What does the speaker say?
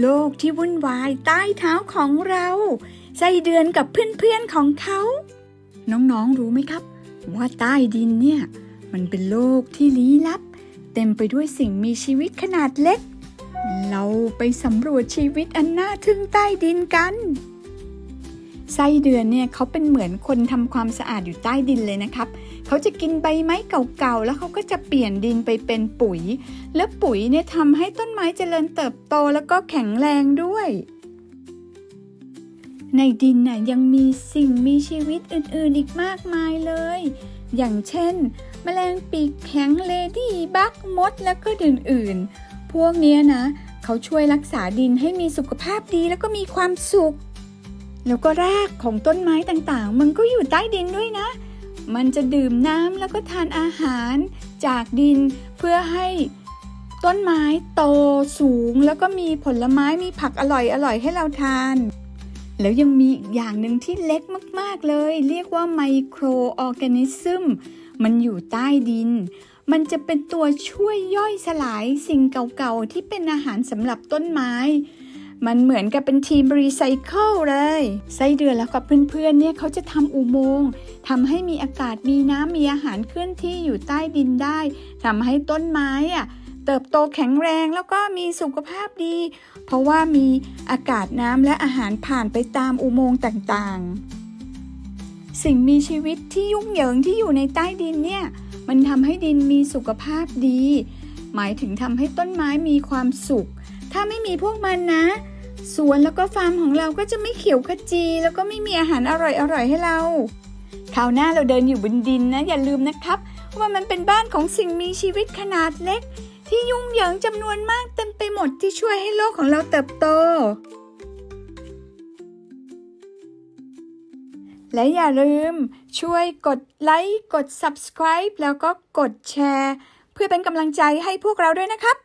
โลกที่วุ่นวายใต้เท้าของเราไส้เดือนกับเพื่อนๆของเขา น้องๆรู้ไหมครับ ว่าใต้ดินเนี่ย มันเป็นโลกที่ลี้ลับ เต็มไปด้วยสิ่งมีชีวิตขนาดเล็ก เราไปสำรวจชีวิตอันน่าทึ่งใต้ดินกัน ไส้เดือนเนี่ยเขาเป็นเหมือนคนทำความสะอาดอยู่ใต้ดินเลยนะครับ เขาจะกินใบไม้เก่าๆ แล้วเขาก็จะเปลี่ยนดินไปเป็นปุ๋ย แล้วปุ๋ยเนี่ยทำให้ต้นไม้เจริญเติบโตแล้วก็แข็งแรงด้วย ในดินน่ะยังมีสิ่งมีชีวิตอื่นๆอีกมากมายเลย อย่างเช่น แมลงปีกแข็งเลดี้บักมดแล้วก็อื่นๆ พวกเนี้ยนะ เขาช่วยรักษาดินให้มีสุขภาพดีแล้วก็มีความสุข แล้วก็รากของต้นไม้ต่างๆ มันก็อยู่ใต้ดินด้วยนะ มันจะดื่มน้ำแล้วก็ทานอาหารจากดินเพื่อให้ต้นไม้โตสูงแล้วก็มีผลไม้มีผักอร่อยๆให้เราทาน แล้วยังมีอีกอย่างหนึ่งที่เล็กมากๆเลย เรียกว่าไมโครออร์แกนิซึมมันอยู่ใต้ดิน มันจะเป็นตัวช่วยย่อยสลายสิ่งเก่าๆที่เป็นอาหารสำหรับต้นไม้ มันเหมือนกับเป็นทีมรีไซเคิลเลย ไส้เดือนแล้วกับเพื่อนๆเนี่ยเขาจะทำอุโมงค์ทำให้มีอากาศมีน้ำมีอาหารเคลื่อนที่อยู่ใต้ดินได้ทำให้ต้นไม้อะเติบโตแข็งแรงแล้วก็มีสุขภาพดี เพราะว่ามีอากาศน้ำและอาหารผ่านไปตามอุโมงค์ต่างๆ สิ่งมีชีวิตที่ยุ่งเหยิงที่อยู่ในใต้ดินเนี่ยมันทำให้ดินมีสุขภาพดี หมายถึงทำให้ต้นไม้มีความสุข ถ้าไม่มีพวกมันนะ สวนแล้วก็ฟาร์มของเราก็จะไม่เขียวขจี แล้วก็ไม่มีอาหารอร่อยๆให้เราคราวหน้าเราเดินอยู่บนดินนะ อย่าลืมนะครับว่ามันเป็นบ้านของสิ่งมีชีวิตขนาดเล็ก ที่ยุ่งเหยิงจำนวนมากเต็มไปหมดที่ช่วยให้โลกของเราเติบโต และอย่าลืมช่วยกดไลค์กด subscribe แล้วก็กดแชร์ เพื่อเป็นกำลังใจให้พวกเราด้วยนะครับ